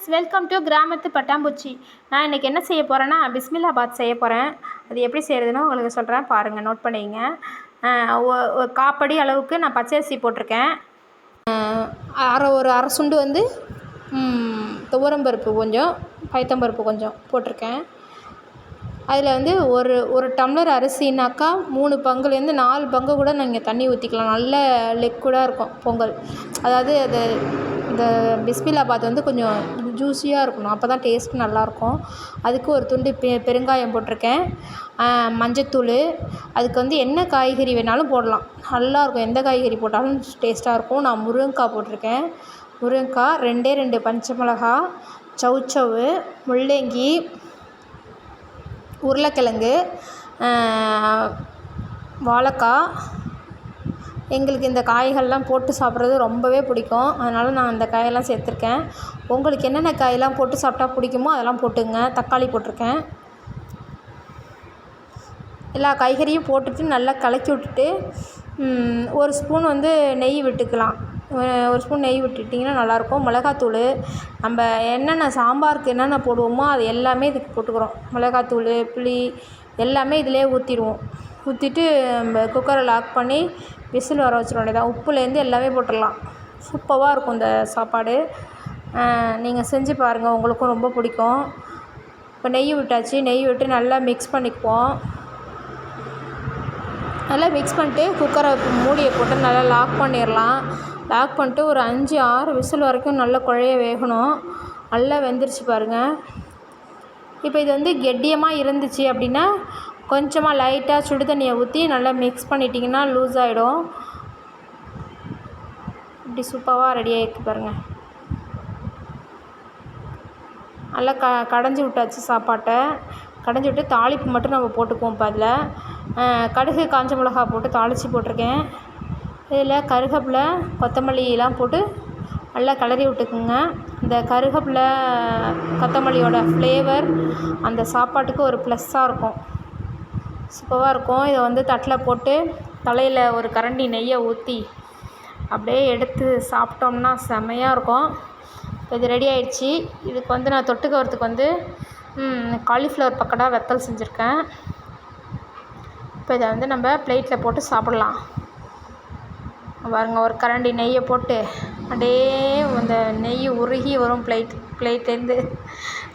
Friends welcome to கிராமத்து பட்டாம்பூச்சி. நான் இன்றைக்கி என்ன செய்ய போகிறேன்னா பிஸ்மில்லாபாத் செய்ய போகிறேன் அது எப்படி செய்கிறதுன்னு உங்களுக்கு சொல்கிறேன் பாருங்கள் நோட் பண்ணிக்கங்க காப்படி அளவுக்கு நான் பச்சரிசி போட்டிருக்கேன். அரை ஒரு அரை சுண்டு வந்து துவரம்பருப்பு கொஞ்சம் பயத்தம்பருப்பு கொஞ்சம் போட்டிருக்கேன். அதில் வந்து ஒரு ஒரு டம்ளர் அரிசினாக்கா மூணு பங்குலேருந்து நாலு பங்கு கூட நீங்கள் தண்ணி ஊற்றிக்கலாம். நல்ல லிக்விடாக இருக்கும் பொங்கல். அதாவது அது இந்த பிஸ்மில்லாபாத் வந்து கொஞ்சம் ஜூஸியாக இருக்கணும். அப்போ தான் டேஸ்ட் நல்லாயிருக்கும். அதுக்கு ஒரு துண்டு பெ பெருங்காயம் போட்டிருக்கேன். மஞ்சத்தூள். அதுக்கு வந்து என்ன காய்கறி வேணாலும் போடலாம். நல்லாயிருக்கும். எந்த காய்கறி போட்டாலும் டேஸ்ட்டாக இருக்கும். நான் முருங்கக்காய் போட்டிருக்கேன். முருங்கக்காய் ரெண்டே ரெண்டு பச்சை மிளகா முள்ளங்கி உருளைக்கிழங்கு வாழைக்காய் எங்களுக்கு இந்த காய்கள்லாம் போட்டு சாப்பிட்றது ரொம்பவே பிடிக்கும். அதனால் நான் அந்த காயெல்லாம் சேர்த்துருக்கேன். உங்களுக்கு என்னென்ன காயெல்லாம் போட்டு சாப்பிட்டா பிடிக்குமோ அதெல்லாம் போட்டுங்க. தக்காளி போட்டிருக்கேன். எல்லா காய்கறியும் போட்டுட்டு நல்லா கலக்கி விட்டுட்டு ஒரு ஸ்பூன் வந்து நெய் விட்டுக்கலாம். ஒரு ஸ்பூன் நெய் விட்டுட்டிங்கன்னா நல்லாயிருக்கும். மிளகாத்தூள் நம்ம என்னென்ன சாம்பாருக்கு என்னென்ன போடுவோமோ அது எல்லாமே இதுக்கு போட்டுக்கிறோம். மிளகாத்தூள் புளி எல்லாமே இதிலே ஊற்றிடுவோம் ஊற்றிட்டு நம்ம குக்கரை லாக் பண்ணி விசில் வர வச்சிட வேண்டியதான் உப்புலேருந்து எல்லாமே போட்டுடலாம். சூப்பராக இருக்கும் இந்த சாப்பாடு. நீங்கள் செஞ்சு பாருங்கள் உங்களுக்கும் ரொம்ப பிடிக்கும். இப்போ நெய் விட்டாச்சு. நெய் விட்டு நல்லா மிக்ஸ் பண்ணிக்குவோம். நல்லா மிக்ஸ் பண்ணிட்டு குக்கரை மூடியை போட்டு நல்லா லாக் பண்ணிடலாம். லாக் பண்ணிட்டு ஒரு அஞ்சு ஆறு விசில் வரைக்கும் நல்லா குழைய வேகணும். நல்லா வெந்துருச்சு பாருங்கள் இப்போ இது வந்து கெட்டியமாக இருந்துச்சு அப்படின்னா கொஞ்சமாக லைட்டாக சுடு தண்ணியை ஊற்றி நல்லா மிக்ஸ் பண்ணிட்டிங்கன்னா லூஸ் ஆகிடும் இப்படி சூப்பராக ரெடி ஆகிருக்கு பாருங்கள் நல்லா க கடைஞ்சி விட்டாச்சு சாப்பாட்டை. கடைஞ்சி விட்டு தாளிப்பு மட்டும் நம்ம போட்டுக்குவோம் இப்போ அதில். கடுகு காஞ்ச மிளகா போட்டு தாளித்து போட்டிருக்கேன். இதில் கருகப்பில் கொத்தமல்லியெலாம் போட்டு நல்லா கிளறி விட்டுக்குங்க. இந்த கருகப்பில் கொத்தமல்லியோட ஃப்ளேவர் அந்த சாப்பாட்டுக்கு ஒரு ப்ளஸ்ஸாக இருக்கும். சூப்பராக இருக்கும். இதை வந்து தட்டில் போட்டு தலையில் ஒரு கரண்டி நெய்யை ஊற்றி அப்படியே எடுத்து சாப்பிட்டோம்னா செமையாக இருக்கும். இப்போ இது ரெடி ஆயிடுச்சு. இதுக்கு வந்து நான் தொட்டுக்கிறதுக்கு வந்து காலிஃப்ளவர் பக்கடா வெத்தல் செஞ்சுருக்கேன். இப்போ இதை வந்து நம்ம பிளேட்டில் போட்டு சாப்பிட்லாம். பாருங்க ஒரு கரண்டி நெய்யை போட்டு அப்படியே அந்த நெய் உருகி வரும் பிளேட் பிளேட்லேருந்து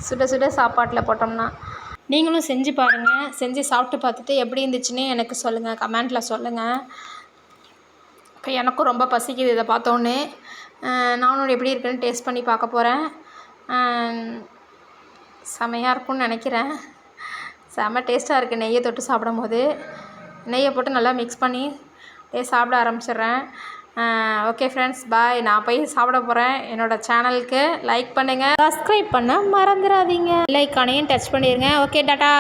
சுட சுட சாப்பாட்டில் போட்டோம்னா. நீங்களும் செஞ்சு பாருங்கள் செஞ்சு சாப்பிட்டு பார்த்துட்டு எப்படி இருந்துச்சுன்னு எனக்கு சொல்லுங்கள் கமெண்ட்டில் சொல்லுங்கள் இப்போ எனக்கும் ரொம்ப பசிக்குது இதை பார்த்தோன்னே. நானும் எப்படி இருக்குன்னு டேஸ்ட் பண்ணி பார்க்க போகிறேன் செமையாக இருக்கும்னு நினைக்கிறேன். செம்ம டேஸ்ட்டாக இருக்குது நெய்யை தொட்டு சாப்பிடும் போது நெய்யை போட்டு நல்லா மிக்ஸ் பண்ணி அப்படியே சாப்பிட ஆரம்பிச்சிடுறேன். ஓகே ஃப்ரெண்ட்ஸ் பாய் நான் போய் சாப்பிட போகிறேன் என்னோடய சேனலுக்கு லைக் பண்ணுங்கள் சப்ஸ்கிரைப் பண்ண மறந்துடாதீங்க லைக்கானையும் டச் பண்ணிடுங்க ஓகே டாட்டா